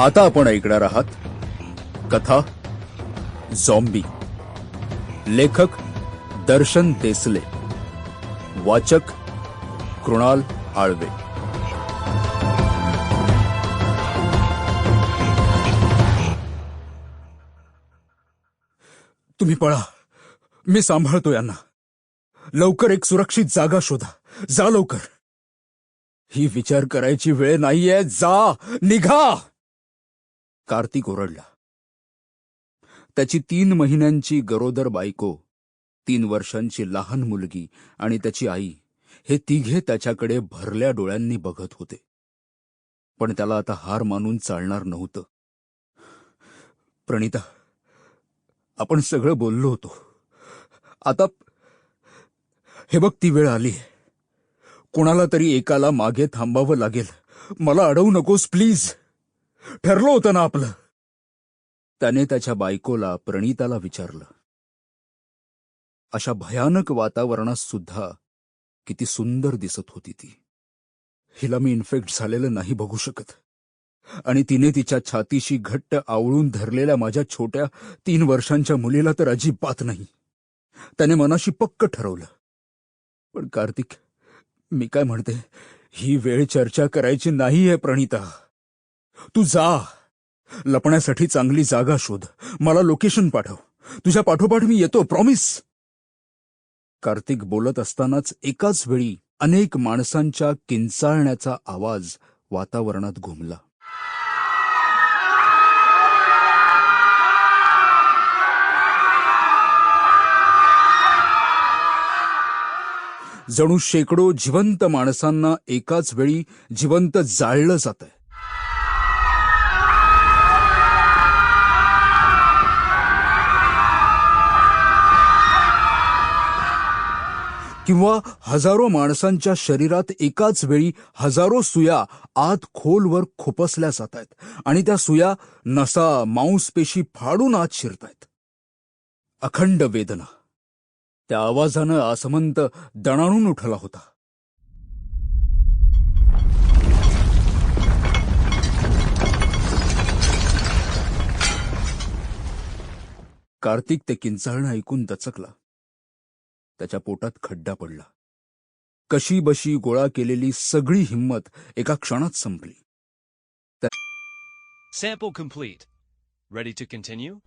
आता आपण ऐकणार आहात कथा झॉम्बी. लेखक दर्शन देसले. वाचक कृणाल आळवे. तुम्ही पळा. मी सांभाळतो यांना. लवकर एक सुरक्षित जागा शोधा. जा लवकर. ही विचार करायची वेळ नाहीये. जा. निघा. कार्तिक ओरडला. त्याची तीन महिन्यांची गरोदर बायको तीन वर्षांची लहान मुलगी आणि त्याची आई हे तिघे त्याच्याकडे भरल्या डोळ्यांनी बघत होते. पण त्याला आता हार मानून चालणार नव्हतं. प्रणिता आपण सगळं बोललो होतो. आता हे बघ ती वेळ आली कोणाला तरी एकाला मागे थांबावं लागेल. मला अडवू नकोस प्लीज. ठरलं होतं ना आपलं. त्याने त्याच्या बायकोला प्रणिताला विचारलं. अशा भयानक वातावरणात सुद्धा किती सुंदर दिसत होती ती. हिला मी इन्फेक्ट झालेलं नाही बघू शकत. आणि तिने तिच्या छातीशी घट्ट आवळून धरलेल्या माझ्या छोट्या तीन वर्षांच्या मुलीला तर अजिबात नाही. त्याने मनाशी पक्क ठरवलं. पण कार्तिक मी काय म्हणते ही वेळ चर्चा करायची नाहीये प्रणिता. तू जा. लपण्यासाठी चांगली जागा शोध. मला लोकेशन पाठव. तुझ्या पाठोपाठ मी येतो प्रॉमिस कार्तिक बोलत असतानाच एकाच वेळी अनेक माणसांच्या किंचाळण्याचा आवाज वातावरणात घुमला. जणू शेकडो जिवंत माणसांना एकाच वेळी जिवंत जाळलं जात आहे किंवा हजारो माणसांच्या शरीरात एकाच वेळी हजारो सुया आत खोलवर खुपसल्या जात आहेत आणि त्या सुया नसा मांसपेशी फाडून आत शिरतायत. अखंड वेदना. त्या आवाजानं आसमंत दणाणून उठला होता. कार्तिक ते किंचाळणं ऐकून दचकला. त्याच्या पोटात खड्डा पडला. कशी बशी गोळा केलेली सगळी हिंमत एका क्षणात संपली. Sample complete ready to continue